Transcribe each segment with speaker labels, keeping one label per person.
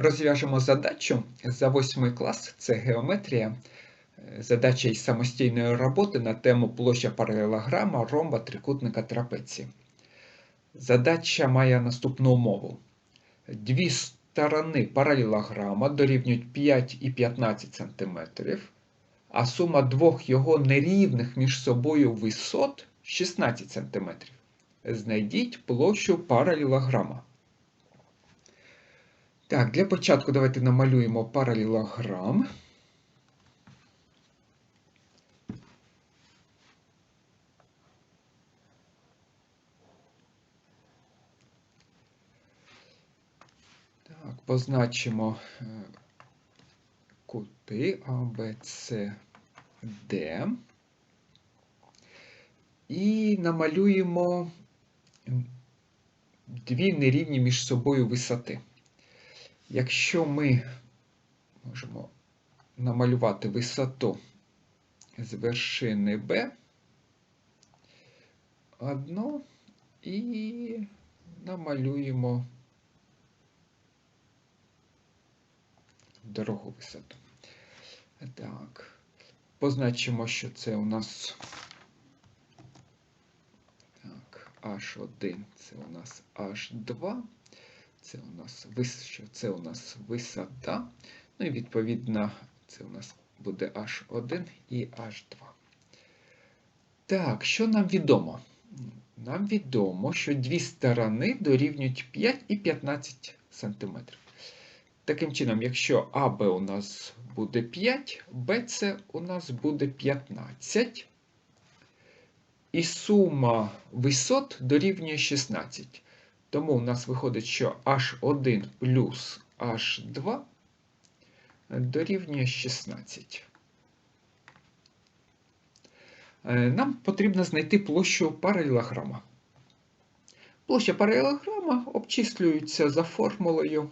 Speaker 1: Розв'яжемо задачу за 8 клас, це геометрія. Е, Задача із самостійної роботи на тему площа паралелограма, ромба, трикутника, трапеції. Задача має наступну умову. Дві сторони паралелограма дорівнюють 5 і 15 см, а сума двох його нерівних між собою висот 16 см. Знайдіть площу паралелограма. Так, для початку давайте намалюємо паралелограм. Так, позначимо е, кути А, Б, С, Д. І намалюємо дві нерівні між собою висоти. Якщо ми можемо намалювати висоту з вершини Б одну і намалюємо дорогу висоту. Так, позначимо, що це у нас так, H1, це у нас H2. Це у нас вис... це у нас висота. Ну і відповідно, це у нас буде H1 і H2. Так, що нам відомо? Нам відомо, що дві сторони дорівнюють 5 і 15 см. Таким чином, якщо АБ у нас буде 5, БЦ у нас буде 15. І сума висот дорівнює 16. Тому у нас виходить, що H1 плюс H2 дорівнює 16. Е, нам потрібно знайти площу паралелограма. Площа паралелограма обчислюється за формулою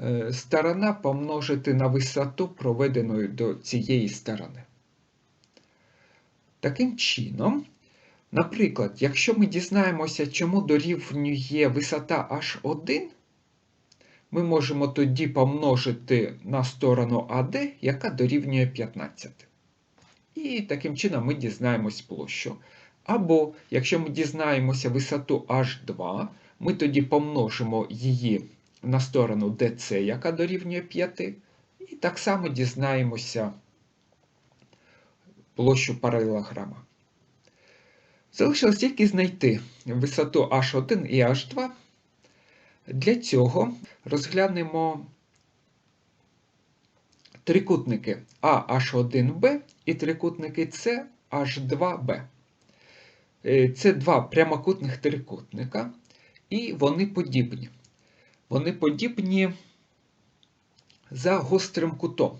Speaker 1: е, сторона помножити на висоту, проведеної до цієї сторони. Таким чином, Наприклад, якщо ми дізнаємося, чому дорівнює висота H1, ми можемо тоді помножити на сторону AD, яка дорівнює 15. І таким чином ми дізнаємось площу. Або, якщо ми дізнаємося висоту H2, ми тоді помножимо її на сторону DC, яка дорівнює 5, і так само дізнаємося площу паралелограма. Залишилось тільки знайти висоту H1 і H2. Для цього розглянемо трикутники AH1B і трикутники CH2B. Це два прямокутних трикутника, і вони подібні. Вони подібні за гострим кутом,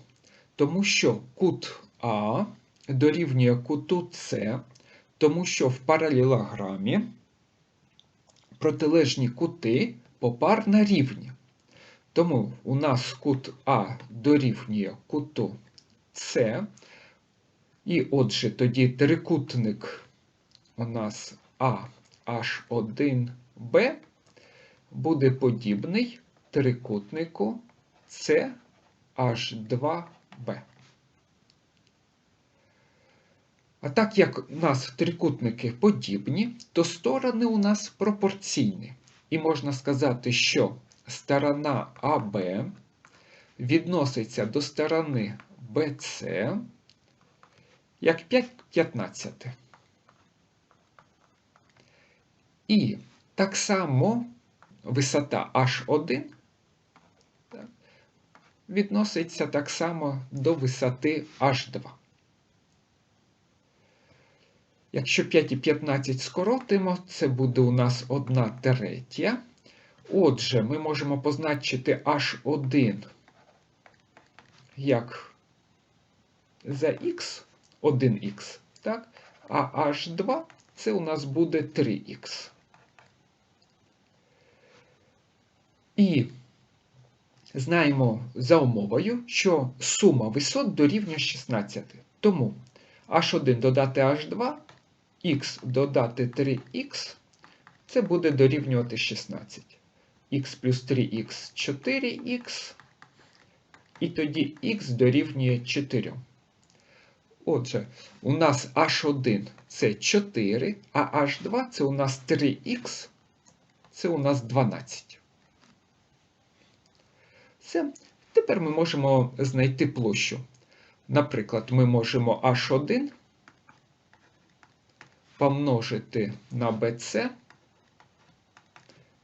Speaker 1: тому що кут А дорівнює куту С тому що в паралелограмі протилежні кути попарно рівні. Тому у нас кут А дорівнює куту С. І отже, тоді трикутник у нас AH1B буде подібний трикутнику CH2B. А так як у нас трикутники подібні, то сторони у нас пропорційні. І можна сказати, що сторона АБ відноситься до сторони БЦ як 5 15. І так само висота H1 відноситься так само до висоти H2. Якщо 5 і 15 скоротимо, це буде у нас 1 третя. Отже, ми можемо позначити H1 як за Х, 1х, так? а H2 це у нас буде 3х. І знаємо за умовою, що сума висот дорівнює 16. Тому H1 додати H2 х додати 3х, це буде дорівнювати 16. х плюс 3х 4х, і тоді х дорівнює 4. Отже, у нас h1 це 4, а h2 це у нас 3х, це у нас 12. Все. Тепер ми можемо знайти площу. Наприклад, ми можемо h1 помножити на BC.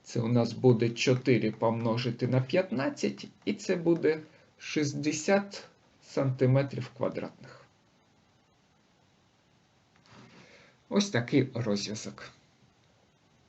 Speaker 1: Це у нас буде 4 помножити на 15, і це буде 60 сантиметрів квадратних. Ось такий розв'язок.